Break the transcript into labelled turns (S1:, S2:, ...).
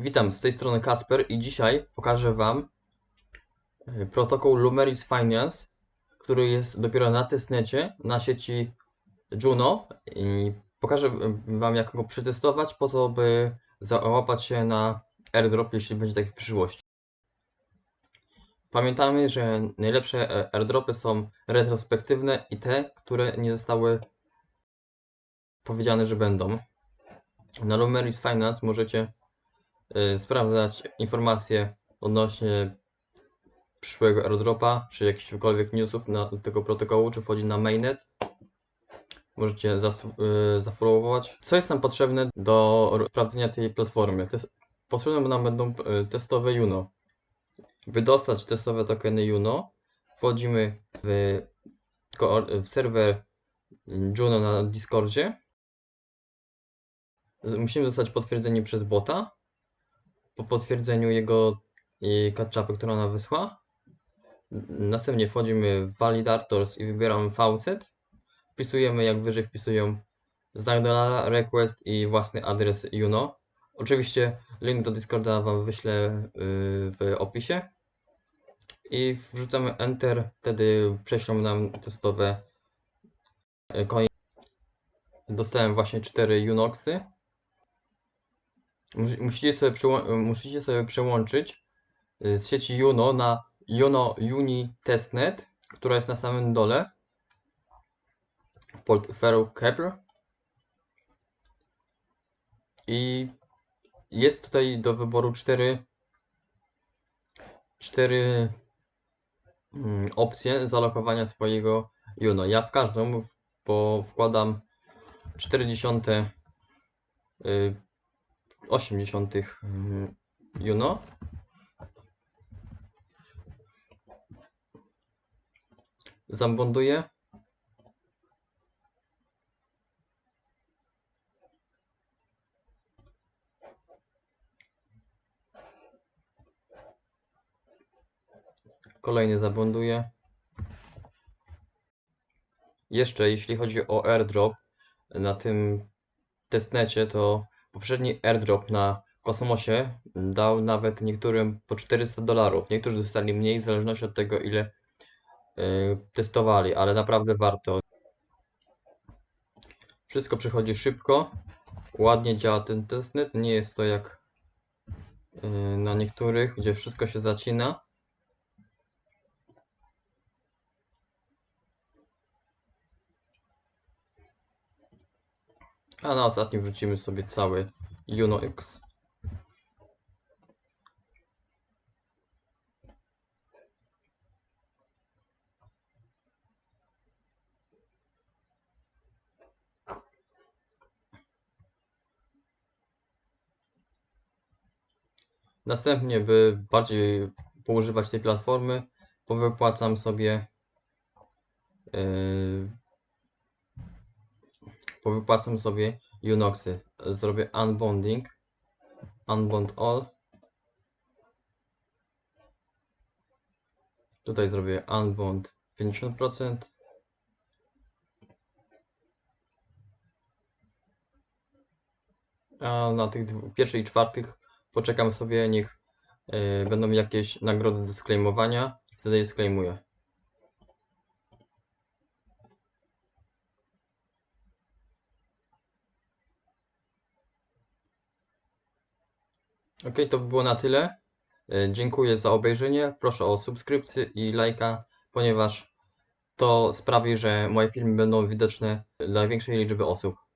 S1: Witam, z tej strony Kacper i dzisiaj pokażę Wam e, protokół Lumeris Finance, który jest dopiero na testnecie na sieci Juno i pokażę Wam jak go przetestować po to, by załapać się na airdrop, jeśli będzie taki w przyszłości. Pamiętamy, że najlepsze e, airdropy są retrospektywne i te, które nie zostały powiedziane, że będą. Na Lumeris Finance możecie sprawdzać informacje odnośnie przyszłego airdropa, czy jakichkolwiek newsów na tego protokołu, czy wchodzi na mainnet. Możecie y, zafollowować. Co jest nam potrzebne do sprawdzenia tej platformy? Potrzebne nam będą y, testowe Juno. By dostać testowe tokeny Juno, wchodzimy w, w serwer Juno na Discordzie. Musimy dostać potwierdzenie przez bota. Po potwierdzeniu jego catchupy, którą ona wysła. Następnie wchodzimy w Validators i wybieramy faucet. Wpisujemy jak wyżej wpisują znak request i własny adres Juno. Oczywiście link do Discorda Wam wyślę yy, w opisie. I wrzucamy Enter, wtedy prześlą nam testowe yy, coiny. Dostałem właśnie 4 Unoxy. Mus- Musicie sobie, musicie sobie przełączyć y, z sieci Juno na Juno Uni Testnet, która jest na samym dole. Portfolio Kepler. I jest tutaj do wyboru cztery, cztery mm, opcje zalokowania swojego Juno. Ja w każdą wkładam 40 y, 80 mm, Juno. Zabonduję. Kolejny zabonduję. Jeszcze jeśli chodzi o airdrop na tym testnecie, to poprzedni airdrop na Kosmosie dał nawet niektórym po 400 dolarów. Niektórzy dostali mniej w zależności od tego, ile y, testowali, ale naprawdę warto. Wszystko przychodzi szybko, ładnie działa ten testnet. Nie jest to jak y, na niektórych, gdzie wszystko się zacina. A na ostatnim wrzucimy sobie cały Juno X. Następnie, by bardziej poużywać tej platformy, powypłacam sobie yy, powypłacam sobie Unoxy. Zrobię unbonding, unbond all. Tutaj zrobię unbond 50%. A na tych pierwszych i czwartych poczekam sobie, niech yy, będą jakieś nagrody do sklejmowania wtedy je sklejmuję. Ok, to by było na tyle. E, Dziękuję za obejrzenie. Proszę o subskrypcję i lajka, ponieważ to sprawi, że moje filmy będą widoczne dla większej liczby osób.